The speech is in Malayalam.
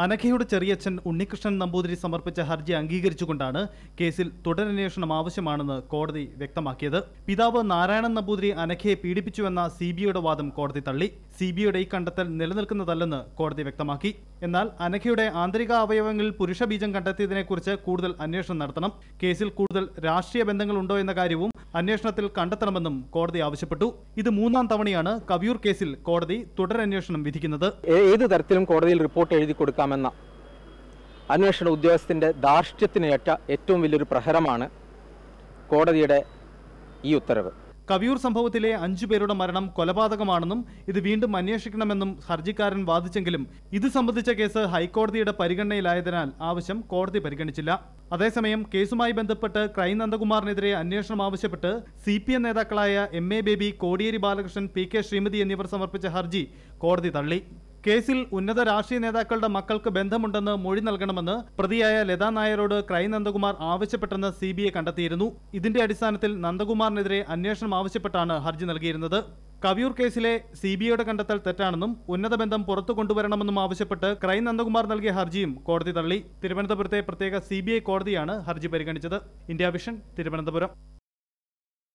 അനഘയുടെ ചെറിയച്ഛൻ ഉണ്ണികൃഷ്ണൻ നമ്പൂതിരി സമർപ്പിച്ച ഹർജി അംഗീകരിച്ചുകൊണ്ടാണ് കേസിൽ തുടരന്വേഷണം ആവശ്യമാണെന്ന് കോടതി വ്യക്തമാക്കിയത്. പിതാവ് നാരായണൻ നമ്പൂതിരി അനഘയെ പീഡിപ്പിച്ചുവെന്ന സി ബി ഐയുടെ വാദം കോടതി തള്ളി. സി ബി ഐയുടെ ഈ കണ്ടെത്തൽ നിലനിൽക്കുന്നതല്ലെന്ന് കോടതി വ്യക്തമാക്കി. എന്നാൽ അനഘയുടെ ആന്തരിക അവയവങ്ങളിൽ പുരുഷബീജം കണ്ടെത്തിയതിനെക്കുറിച്ച് കൂടുതൽ അന്വേഷണം നടത്തണം. കേസിൽ കൂടുതൽ രാഷ്ട്രീയ ബന്ധങ്ങളുണ്ടോ എന്ന കാര്യവും അന്വേഷണത്തിൽ കണ്ടെത്തണമെന്നും കോടതി ആവശ്യപ്പെട്ടു. ഇത് മൂന്നാം തവണയാണ് കവിയൂർ കേസിൽ കോടതി തുടരന്വേഷണം വിധിക്കുന്നത്. ഏത് തരത്തിലും കോടതിയിൽ റിപ്പോർട്ട് എഴുതി കൊടുക്കാമെന്ന അന്വേഷണ ഉദ്യോഗസ്ഥന്റെ ധാർഷ്ട്യത്തിനേറ്റ ഏറ്റവും വലിയൊരു പ്രഹരമാണ് കോടതിയുടെ ഈ ഉത്തരവ്. കവിയൂർ സംഭവത്തിലെ അഞ്ചു പേരുടെ മരണം കൊലപാതകമാണെന്നും ഇത് വീണ്ടും അന്വേഷിക്കണമെന്നും ഹർജിക്കാരൻ വാദിച്ചെങ്കിലും ഇത് സംബന്ധിച്ച കേസ് ഹൈക്കോടതിയുടെ പരിഗണനയിലായതിനാൽ ആവശ്യം കോടതി പരിഗണിച്ചില്ല. അതേസമയം കേസുമായി ബന്ധപ്പെട്ട് ക്രൈം നന്ദകുമാറിനെതിരെ അന്വേഷണം ആവശ്യപ്പെട്ട് സി പി എം നേതാക്കളായ M A Baby Kodiyeri Balakrishnan P K Sreemathi എന്നിവർ സമർപ്പിച്ച ഹർജി കോടതി തള്ളി. കേസിൽ ഉന്നത രാഷ്ട്രീയ നേതാക്കളുടെ മക്കൾക്ക് ബന്ധമുണ്ടെന്ന് മൊഴി നൽകണമെന്ന് പ്രതിയായ ലതാ നായരോട് ക്രൈ നന്ദകുമാർ ആവശ്യപ്പെട്ടെന്ന് സി ബി ഐ കണ്ടെത്തിയിരുന്നു. ഇതിന്റെ അടിസ്ഥാനത്തിൽ നന്ദകുമാറിനെതിരെ അന്വേഷണം ആവശ്യപ്പെട്ടാണ് ഹർജി നൽകിയിരുന്നത്. കവിയൂർ കേസിലെ സി ബി ഐയുടെ കണ്ടെത്തൽ തെറ്റാണെന്നും ഉന്നത ബന്ധം പുറത്തു കൊണ്ടുവരണമെന്നും ആവശ്യപ്പെട്ട് ക്രൈ നന്ദകുമാർ നൽകിയ ഹർജിയും കോടതി തള്ളി. തിരുവനന്തപുരത്തെ പ്രത്യേക സി കോടതിയാണ് ഹർജി പരിഗണിച്ചത്. India vision Thiruvananthapuram.